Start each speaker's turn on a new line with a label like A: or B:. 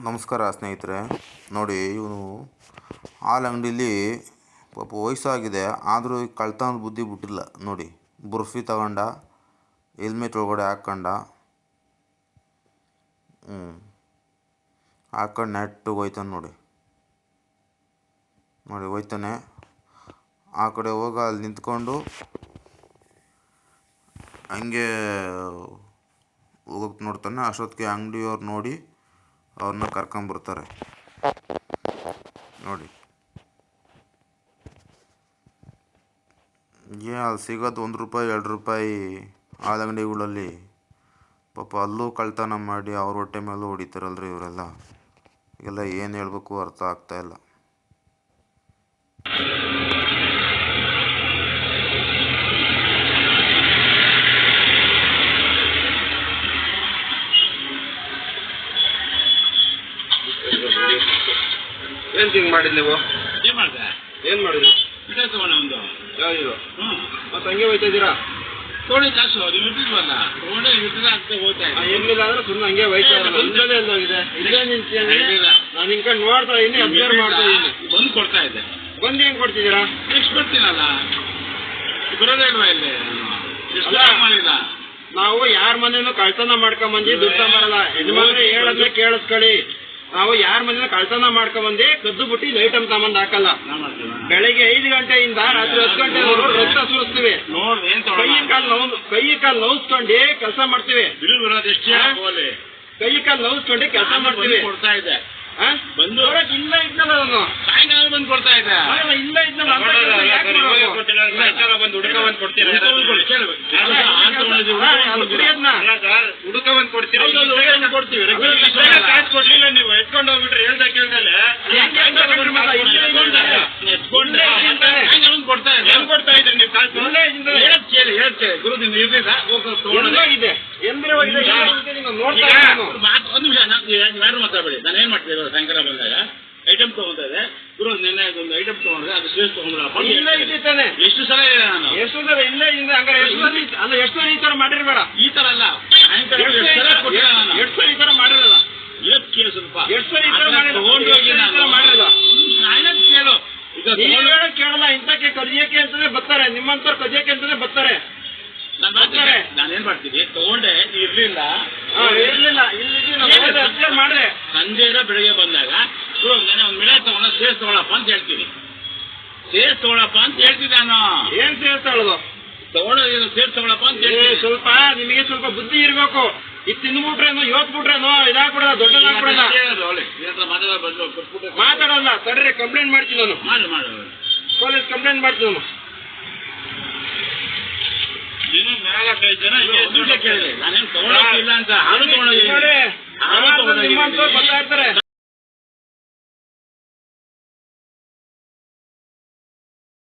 A: ನಮಸ್ಕಾರ ಸ್ನೇಹಿತರೆ. ನೋಡಿ, ಇವನು ಹಾಲು ಅಂಗಡೀಲಿ ಪಾಪ ವಯಸ್ಸಾಗಿದೆ. ಆದರೂ ಕಳ್ತಾನ ಬುದ್ಧಿ ಬಿಟ್ಟಿಲ್ಲ. ನೋಡಿ, ಬರ್ಫಿ ತಗೊಂಡ, ಹೆಲ್ಮೆಟ್ ಒಳಗಡೆ ಹಾಕ್ಕೊಂಡ ಹ್ಞೂ ಹಾಕ್ಕೊಂಡು ನೆಟ್ಟಿಗೆ ಹೋಯ್ತಾನೆ ನೋಡಿ. ನೋಡಿ, ಹೋಯ್ತಾನೆ. ಆ ಕಡೆ ಹೋಗ ಅಲ್ಲಿ ನಿಂತ್ಕೊಂಡು ಹಂಗೆ ಹೋಗಕ್ಕೆ ನೋಡ್ತಾನೆ. ಅಷ್ಟೊತ್ತಿಗೆ ಅಂಗಡಿಯವ್ರು ನೋಡಿ ಅವ್ರನ್ನ ಕರ್ಕೊಂಬರ್ತಾರೆ. ನೋಡಿ. ಏ ಅಲ್ಲಿ ಸಿಗೋದು ಒಂದು ರೂಪಾಯಿ, ಎರಡು ರೂಪಾಯಿ ಆಲಂಗಡಿಗಳಲ್ಲಿ. ಪಾಪ ಅಲ್ಲೂ ಕಳ್ತನ ಮಾಡಿ ಅವ್ರ ಹೊಟ್ಟೆ ಮೇಲೂ ಹೊಡಿತಾರಲ್ರಿ ಇವರೆಲ್ಲ. ಎಲ್ಲ ಏನು ಹೇಳಬೇಕು ಅರ್ಥ ಆಗ್ತಾ ಇಲ್ಲ
B: ಏನ್ ಮಾಡಿದ್ ನೀವು?
C: ಏನ್ ಮಾಡಿದೆ?
B: ಏನ್ ಮಾಡಿದ್ರಿ?
C: ಇದೇ ತಗೋಣ ಒಂದು.
B: ಯಾವ್ದು
C: ಹ್ಮ್.
B: ಮತ್ತೆ ಹಂಗೆ ಹೋಯ್ತಾ ಇದ್ದೀರಾ?
C: ತೋಳಿ ಕಾಸು ನೀವು ಇಟ್ಟಿಲ್ವಲ್ಲ ತಗೊಂಡೆ ಇಟ್ಟಿಲ್ಲ ಅಂತ ಹೋಗ್ತಾ
B: ಆ,
C: ಇದೆ
B: ಏನಿಲ್ಲ ಅಂದ್ರೆ ಸುಮ್ಮನೆ ಹಂಗೆ ಹೋಯ್ತಾ ಇಲ್ಲದೆ ಎಲ್ಲೋಗಿದೆ. ಇಲ್ಲೇ ನೋಡ್ತಾ ಇದೀನಿ ಅಬ್ಸರ್ವ್ ಮಾಡ್ತಾ ಇದೀನಿ
C: ಬಂದು ಕೊಡ್ತಾ ಇದ್ದೆ.
B: ಬಂದು ಹೆಂಗ್ ಕೊಡ್ತಿದ್ದೀರಾ?
C: ನೆಕ್ಸ್ಟ್ ಬರ್ತೀನಲ್ಲ ಬರೋದೇ ಇಲ್ವಾ ಇಲ್ಲಿ?
B: ಅಲ್ಲ.
C: time ಮಾಡಿಲ್ಲ.
B: ನಾವು ಯಾರ ಮನೇನು ಕಳ್ತನ ಮಾಡ್ಕೊಂಡ್ ಬಂದಿ ದುಡ್ಡು ಮಾಡಲ್ಲ ಯಜಮಾನ್ರೆ ಹೇಳದ್ರೆ ಕೇಳಿಸ್ಕೊಳ್ಳಿ. ನಾವು ಯಾರ ಮನೇಲಿ ಕಳ್ತನ ಮಾಡ್ಕೊಂಡ್ ಬಂದಿ ಕದ್ದು ಬಿಟ್ಟು ಲೈಟ್ ಅಂತ ಬಂದ್ ಹಾಕಲ್ಲ. ಬೆಳಿಗ್ಗೆ ಐದು ಗಂಟೆಯಿಂದ ರಾತ್ರಿ ಹತ್ತು ಗಂಟೆ ರಕ್ತ ಸುರಿಸ್ತೀವಿ. ಕೈ ಕಾಲ್ ನೋವು ಕೈ ಕಾಲು ನೋವ್ಸ್ಕೊಂಡು ಕೆಲಸ ಮಾಡ್ತೀವಿ. ಕೈ ಕಾಲು ನೋವಿಸ್ಕೊಂಡು ಕೆಲಸ ಮಾಡ್ತೀವಿ.
C: ಕೊಡ್ತಾ
B: ಇದೆ?
C: ಬಂದು-
B: ನೋಡಕ್ ಇಲ್ಲ ಇದ್ನಲ್ಲ ಅವನು
C: ಸಾಯಂಕಾಲ ಬಂದು ಕೊಡ್ತಾ ಇದ್ದೆ.
B: ಇಲ್ಲ ಇದ್ನಲ್ಲ
C: ಬಂದು ಹುಡುಕ ಬಂದು ಕೊಡ್ತೀರಾ? ಹುಡುಕ ಕೊಡ್ತೀರಾ?
B: ಕೊಡ್ತೀವಿ. regular
C: ಅಲ್ಲ,
B: customer ಅಲ್ಲ.
C: ಕಾಸು ಕೊಡ್ಲಿಲ್ಲ ನೀವು ಎತ್ಕೊಂಡು ಹೋಗ್ಬಿಟ್ರೆ ಹೇಳ್ದ ಕೇಳ್ದಲೆ
B: ಹೆಂಗೆ ಅಂತ ಕೊಟ್ರು ಮಗ? ಇಲ್ಲೇ ಇದ್ದಂತೆ.
C: ಎತ್ಕೊಂಡೆ
B: ಇಲ್ಲೇ ಇದ್ದಂತೆ.
C: ಸಾಯಂಕಾಲ ಕೊಡ್ತಾ ಇದ್ದೆ
B: ಹೆಂಗ್ ಕೊಡ್ತಾ ಇದ್ರಿ ನೀವು? ಕಾಸು?
C: ಕೇಳಿ ಕೇಳಿ? ಗುರು ನೀವು ಇರ್ಲಿಲ್ಲ?
B: ಹೋಗಿದೆ?
C: ಒಂದು ನಿಮಿಷ ಯಾರು ಮಾತಾಡಬೇಡಿ? ನಾನು ಏನ್ ಇವಾಗ ಸಾಯಂಕಾಲ ಬಂದಾಗ ಐಟಮ್ ತಗೊಂತಾ ಇದೆ ಗುರು ನಿನ್ನೆ ಒಂದು ಐಟಮ್ ತಗೊಂಡ್ರೆ ಅದು ಸೇಸ್
B: ತಗೊಂಡ್ರೆ
C: ಎಷ್ಟು ಸಲ ನಾನು?
B: ಎಷ್ಟು ಸಲ ಇಲ್ಲೇ ಇದೆ ಹಂಗಾರೆ ಎಷ್ಟು ಅಲ್ಲ ಎಷ್ಟು ಈ ತರ ಮಾಡಿರ್ಬೇಡ.
C: ಈ ತರ ಅಲ್ಲ. ಸಾಯಂಕಾಲ
B: ಎಷ್ಟು
C: ಸಲ
B: ಈ ತರ ಮಾಡಿರಲ್ಲ.
C: ಎಷ್ಟು ಸ್ವಲ್ಪ?
B: ಎಷ್ಟು ಸಲ ಈ ತರ
C: ತಗೊಂಡು ಹೋಗಿ
B: ಎಷ್ಟು ಸಲ ಈ ತರ
C: ನಾನು
B: ಮಾಡಿಲ್ಲ?
C: ನಾನೇ ಕೇಳು ಈಗ
B: ನೀವು
C: ತಗೊಂಡು
B: ಹೇಳೋದ್ ಕೇಳಲ್ಲ ಇಂತಕ್ಕೆ ಕದಿಯಕ್ಕೆ ಅಂತಂದ್ರೆ ಬರ್ತಾರೆ ನಿಮ್ಮಂತವ್ರು ಕದಿಯಕ್ಕೆ ಅಂತಂದ್ರೆ ಬರ್ತಾರೆ.
C: ನಾನೇನ್ ಮಾಡ್ತೀನಿ? ತಗೊಂಡೆ ಇರ್ಲಿಲ್ಲ.
B: ಇರ್ಲಿಲ್ಲ ಇಲ್ಲಿ ಮಾಡ್ದೆ.
C: ಸಂಜೆ ಬೆಳಿಗ್ಗೆ ಬಂದಾಗ ಒಂದು ಮಿಳೆ ತಗೊಂಡ ಸೇಸ್ ತಗೊಳಪ್ಪ ಅಂತ ಹೇಳ್ತೀನಿ. ಸೇರ್ ತಗೊಳಪ್ಪ ಅಂತ ಹೇಳ್ತೀನಿ ನಾನು?
B: ಏನ್ ಸೇರ್ತಾ ತಗೊಳ್ಳೋದು
C: ತಗೊಳ್ಳೋ ಸೇಸ್ ತಗೊಳಪ್ಪ ಅಂತ
B: ಹೇಳಿ
C: ಹೇಳ್ತೀನಿ.
B: ಸ್ವಲ್ಪ ನಿಮಗೆ ಸ್ವಲ್ಪ ಬುದ್ಧಿ ಇರ್ಬೇಕು. ಇದು ತಿಂದ್ಬಿಟ್ರೇನು ಇವತ್ ಬಿಟ್ರೇನೋ ಇದಾಗ್ಬಿಡಲ್ಲ
C: ದೊಡ್ಡ
B: ಮಾತಾಡಲ್ಲ ತಡ್ರಿ ಕಂಪ್ಲೇಂಟ್ ಮಾಡ್ತೀನಿ ನಾನು.
C: ಮಾಡು ಮಾಡು.
B: ಪೊಲೀಸ್ ಕಂಪ್ಲೇಂಟ್ ಮಾಡ್ತೀನಿ ನಾನು.
C: ನಾಲ್ಕೈದು ಜನ ಕೇಳಿದೆ ನಾನೇನು ತಗೊಳ್ಳೋಕೆ ಇಲ್ಲ ಅಂತ ಹಾಲು ತಗೊಂಡೋಗಿ
B: ನೋಡಿ,
C: ಹಾಲು